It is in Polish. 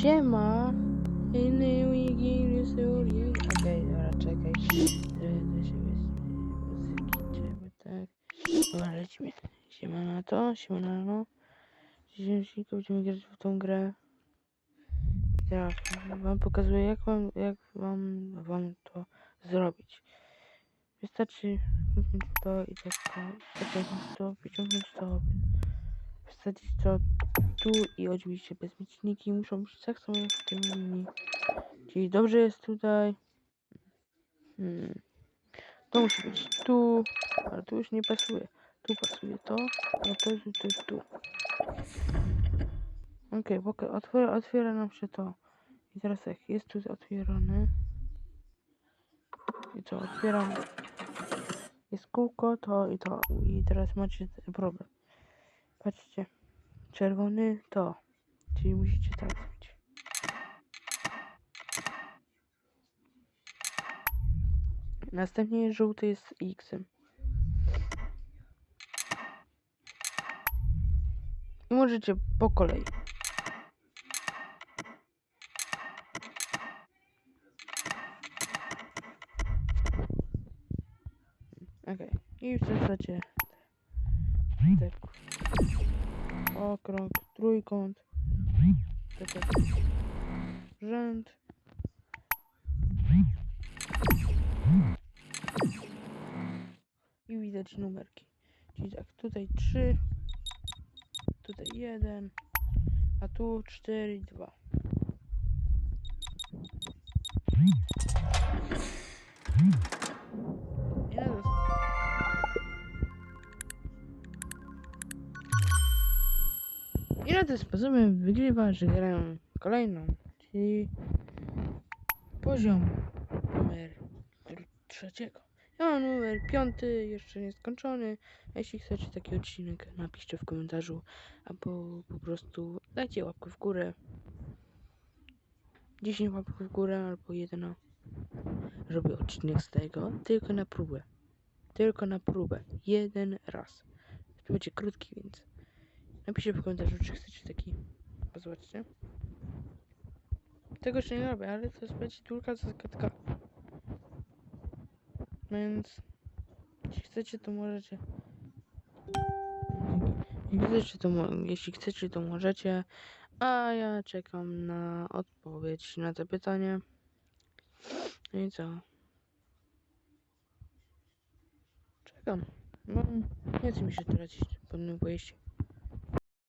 Siema! Inny wigi, suri. Okej, dobra, czekaj. Tak. Dobra, lecimy. Siema na to, siema na no. Dzisiaj będziemy grać w tą grę. Tak, wam pokazuję jak wam, jak wam, wam to zrobić. Wystarczy to i tak to, wyciągnąć to, wyciągnąć to, wsadzić to tu i oczywiście bezmieczniki muszą być tak samo jak w tym mini. Czyli dobrze jest tutaj. Hmm. To musi być tu, ale tu już nie pasuje. Tu pasuje to, a to tu, tu, tu. Okej, okay, otwiera, otwiera nam się to. I teraz jak jest tu otwierane. I co, otwieram. Jest kółko, to i to. I teraz macie problem. Patrzcie. Czerwony to. Czyli musicie tak zrobić. Następnie żółty jest X. I możecie po kolei. Okej. I w zasadzie te okrąg, trójkąt, rzęd. I widać numerki. Czyli tak, tutaj 3, tutaj 1, a tu 4 i 2. I I na tym sposobem że grają kolejną, czyli poziom numer trzeciego. Ja mam numer piąty, jeszcze nie skończony. A jeśli chcecie taki odcinek, napiszcie w komentarzu, albo po prostu dajcie łapkę w górę. 10 łapek w górę, albo jedno. Robię odcinek z tego, tylko na próbę. Tylko na próbę. Jeden raz. To będzie krótki, więc Napiszcie w komentarzu, czy chcecie taki. Zobaczcie. Tego jeszcze nie robię, ale to jest będzie długa zagadka. Więc jeśli chcecie, to możecie. Jeśli chcecie, to, mo jeśli chcecie, to możecie. A ja czekam na odpowiedź na to pytanie. No i co? Czekam. No, nie chce mi się tracić po tym pojeździe.